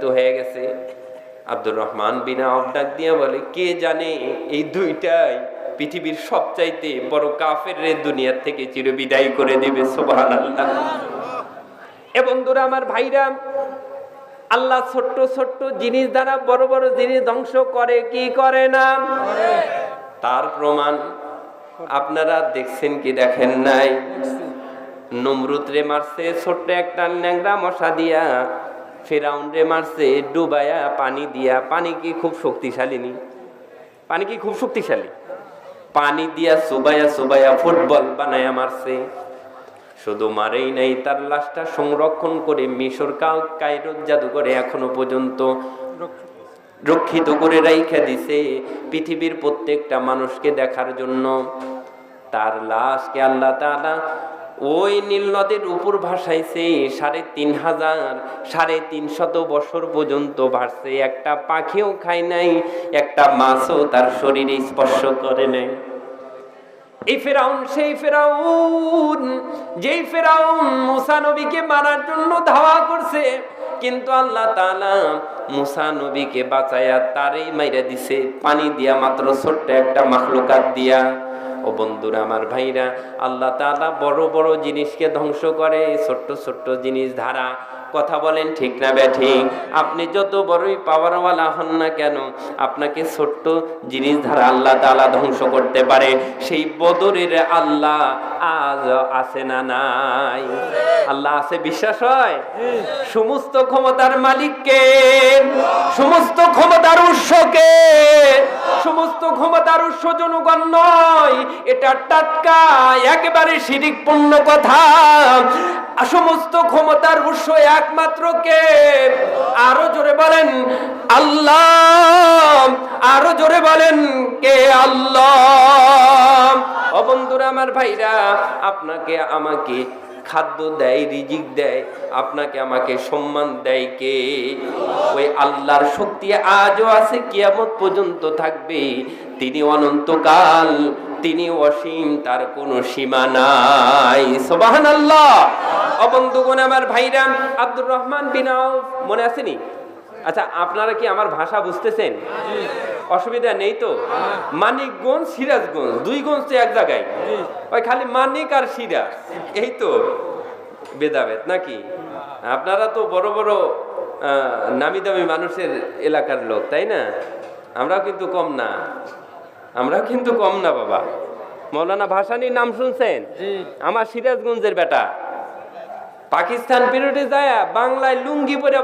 তো হয়ে গেছে। আব্দুর রহমান বিনা আউফ ডাক দিয়া বলে কে জানে এই দুইটাই পৃথিবীর সবচাইতে বড় কাফের রে দুনিয়ার থেকে চিরবিদায় করে দেবে সোবাহান আল্লাহ এ বন্ধুরা আমার ভাইরা আল্লাহ ছোট্ট ছোট্ট জিনিস দ্বারা বড় বড় জিনিস ধ্বংস করে কি করে না? তার প্রমাণ আপনারা দেখছেন কি দেখেন নাই? নমরুদ রে মারছে ছোট্ট একটা ন্যাংরা মশা দিয়া। ফেরাউন রে মারছে ডুবায়া পানি দিয়া। পানি কি খুব শক্তিশালী নি? পানি কি খুব শক্তিশালী? পানি দিয়া সুবায়া সুবায়া ফুটবল বানায়া মারছে। শুধু মারেই নাই, তার লাশটা সংরক্ষণ করে মিশর কাল কায়রোর জাদুঘরে এখনও পর্যন্ত রক্ষিত করে রাইখা দিছে পৃথিবীর প্রত্যেকটা মানুষকে দেখার জন্য। তার লাশকে আল্লাহ তাআলা ওই নীল নদের উপর ভাসাইছে সাড়ে তিন হাজার, সাড়ে তিনশত বছর পর্যন্ত ভাসছে একটা পাখিও খায় নাই, একটা মাছও তার শরীরে স্পর্শ করে নাই। এই ফেরাউন, সেই মারার জন্য ধাওয়া করছে, কিন্তু আল্লাহ বাঁচায়া তারই মাইরা দিছে। পানি দিয়া মাত্র ছোট্ট একটা মাখলুকাত দিয়া। ও বন্ধুরা আমার ভাইরা আল্লাহ তাআলা বড় বড় জিনিসকে ধ্বংস করে ছোট্ট ছোট্ট জিনিস ধারা কথা বলেন ঠিক না ব্যাঠিক আপনি যত বড়ই পাওয়ারওয়ালা হন না কেন আপনাকে ছোট্ট জিনিস ধারা আল্লাহ তাআলা ধ্বংস করতে পারে। সেই বদরের আল্লাহ আজ আছে না নাই? আল্লাহ আছে বিশ্বাস হয়? সমস্ত ক্ষমতার মালিককে সমস্ত সমস্ত ক্ষমতার উৎস জনগণ নয়। এটা টাটকা, একেবারে শিরিকপূর্ণ কথা। সমস্ত ক্ষমতার উৎস একমাত্র কে? আরও জোরে বলেন, আল্লাহ। আরও জোরে বলেন, কে আল্লাহ? বন্ধুরা, আমার ভাইরা, আপনাকে, আমাকে খাদ্য দেয়, রিজিক দেয়, আপনাকে আমাকে সম্মান দেয় কে? ওই আল্লাহর শক্তি আজও আছে, কিয়ামত পর্যন্ত থাকবে। তিনি অনন্তকাল, তিনি অসীম, তার কোনো সীমা নাই। সোবাহান আল্লাহ অবন্ধুগণ আমার ভাইরা, আব্দুর রহমান বিনাও মনে আসেনি আচ্ছা আপনারা কি আমার ভাষা বুঝতেছেন? অসুবিধা নেই তো? মানিকগঞ্জ সিরাজগঞ্জ দুই গঞ্জ তো এক জায়গায়। ওই খালি মানিক আর সিরাজ এই তো বেদাবেদ নাকি? আপনারা তো বড় বড় নামি দামি মানুষের এলাকার লোক তাই না? আমরাও কিন্তু কম না। আমরাও কিন্তু কম না বাবা। মৌলানা ভাসানির নাম শুনছেন? আমার সিরাজগঞ্জের বেটা। পাকিস্তান পিরিয়ডে যায় বাংলায় লুঙ্গি পরে